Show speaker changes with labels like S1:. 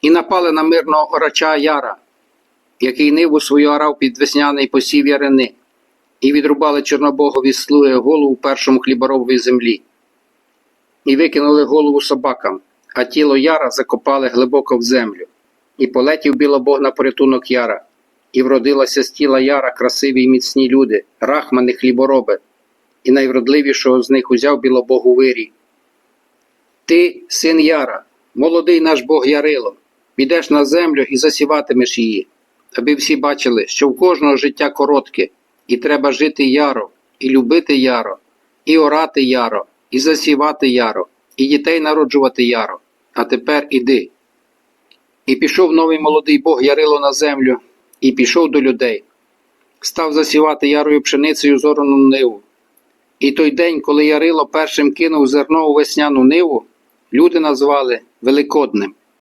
S1: і напали на мирного орача Яра, який ниву свою орав під весняний посів ярини, і відрубали Чорнобогові слуги голову першому хліборобові землі, і викинули голову собакам, а тіло Яра закопали глибоко в землю, і полетів білобог на порятунок Яра, і вродилося з тіла Яра красиві й міцні люди, рахмани хлібороби, і найвродливішого з них узяв білобог у вирій. Ти, син Яра, молодий наш Бог Ярило, підеш на землю і засіватимеш її, аби всі бачили, що в кожного життя коротке, і треба жити яро, і любити яро, і орати яро, і засівати яро, і дітей народжувати яро. А тепер іди. І пішов новий молодий Бог Ярило на землю, і пішов до людей. Став засівати ярою пшеницею зорану ниву. І той день, коли Ярило першим кинув зерно у весняну ниву, люди назвали Великодним.